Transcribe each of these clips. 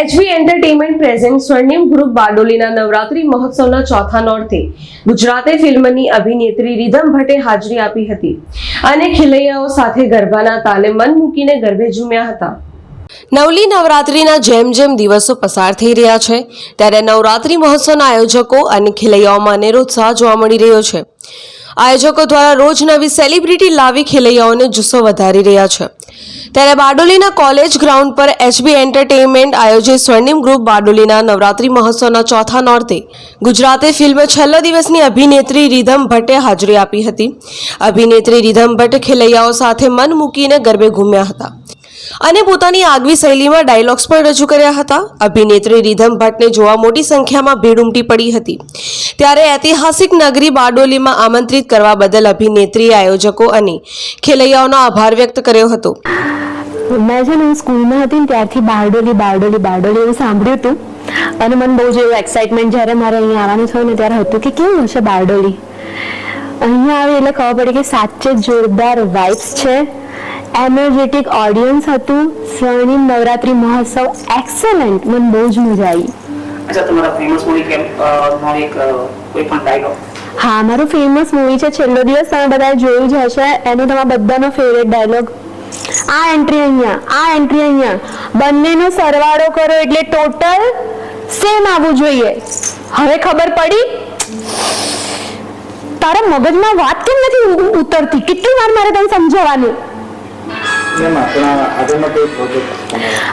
Entertainment present Swarnim group બારડોલીના નવરાત્રી મહોત્સવના ચોથા નોરતે ગુજરાતી ફિલ્મની અભિનેત્રી રીધમ ભટ્ટે હાજરી આપી હતી. અને ખિલૈયાઓ સાથે ગરબાના તાલે મન મૂકીને ગરબે ઝૂમ્યા હતા. નવલી નવરાત્રીના જેમ જેમ દિવસો પસાર થઈ રહ્યા છે, ત્યારે નવરાત્રી મહોત્સવના આયોજકો અને ખેલૈયાઓમાં અનેરો ઉત્સાહ જોવા મળી રહ્યો છે. આયોજકો દ્વારા રોજ નવી સેલિબ્રિટી લાવી ખેલૈયાઓને જુસ્સો વધારી રહ્યા છે. ત્યારે બારડોલીના કોલેજ ગ્રાઉન્ડ પર એચબી એન્ટરટેનમેન્ટ આયોજિત સ્વર્ણિમ ગ્રુપ બારડોલીના નવરાત્રી મહોત્સવના ચોથા નોરતે ગુજરાતે ફિલ્મ છેલ્લા દિવસની અભિનેત્રી રીધમ ભટ્ટે હાજરી આપી હતી. અભિનેત્રી રીધમ ભટ્ટ ખેલૈયાઓ સાથે મન મૂકીને ગરબે ઘૂમ્યા હતા અને પોતાની આગવી શૈલીમાં ડાયલોગ્સ પણ રજૂ કર્યા હતા. અભિનેત્રી રીધમ ભટ્ટને જોવા મોટી સંખ્યામાં ભીડ ઉમટી પડી હતી. ત્યારે ઐતિહાસિક નગરી બારડોલીમાં આમંત્રિત કરવા બદલ અભિનેત્રી આયોજકો અને ખેલૈયાઓનો આભાર વ્યક્ત કર્યો હતો. મેં છે ને હું સ્કૂલમાં હતી ને ત્યારથી બારડોલી બારડોલી બારડોલી એવું સાંભળ્યું હતું. અને મને બહુ જ એવું એક્સાઇટમેન્ટ જ્યારે મારે અહીંયા આવવાનું થયું ને ત્યારે હતું કે કેવું હશે બારડોલી. અહીંયા આવે એટલે ખબર પડી કે સાચે જ જોરદાર વાઇબ્સ છે. એનર્જેટિક ઓડિયન્સ હતું. સ્વર્ણિમ નવરાત્રી મહોત્સવ એક્સેલન્ટ મને બહુ જ મજા આવી. અચ્છા તમારા ફેમસ મૂવી કેમ? નો એક કોઈ પણ ડાયલોગ હા મારું ફેમસ મૂવી છે. છેલ્લો દિવસ તમે બધા જોયું જ હશે. એનો તમારા બધાનો ફેવરેટ ડાયલોગ આ એન્ટ્રી અહીંયા, આ એન્ટ્રી અહીંયા. બંનેનો સરવાળો કરો એટલે ટોટલ સેમ આવવું જોઈએ. હવે ખબર પડી? તારા મગજમાં વાત કેમ નથી ઉતરતી? કેટલી વાર મારે તને સમજાવવાનું?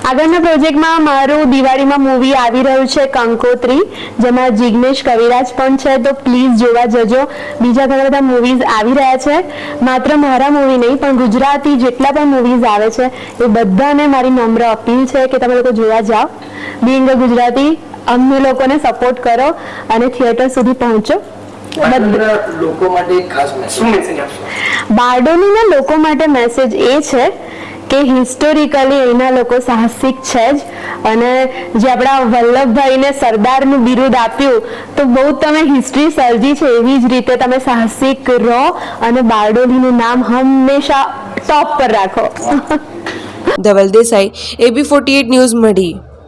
આગળનો પ્રોજેક્ટમાં મારું દિવાળીમાં મૂવી આવી રહ્યું છે કંકોત્રી જેમાં જિગ્નેશ કવિરાજ પણ છે. તો પ્લીઝ જોવા જજો. બીજા ઘણા બધા મૂવીઝ આવી રહ્યા છે. માત્ર મારા મૂવી નહીં પણ ગુજરાતી જેટલા પણ મૂવીઝ આવે છે એ બધાને મારી નમ્ર અપીલ છે કે તમે લોકો જોવા જાઓ. બિંગ ગુજરાતી અમને લોકોને સપોર્ટ કરો અને થિયેટર સુધી પહોંચો. લોકો માટે ખાસ મેસેજ બારડોલીના લોકો માટે મેસેજ એ છે કે હિસ્ટોરિકલી એના લોકો સાહસિક છે જ. અને જે આપણા વલ્લભભાઈને સરદારનું બિરુદ આપ્યું, તો બહુ તમે હિસ્ટ્રી સર્જી છે એવી જ રીતે તમે સાહસિક રહો અને બારડોલીનું નામ હંમેશા ટોપ પર રાખો. Dhaval Desai A B forty news Madhi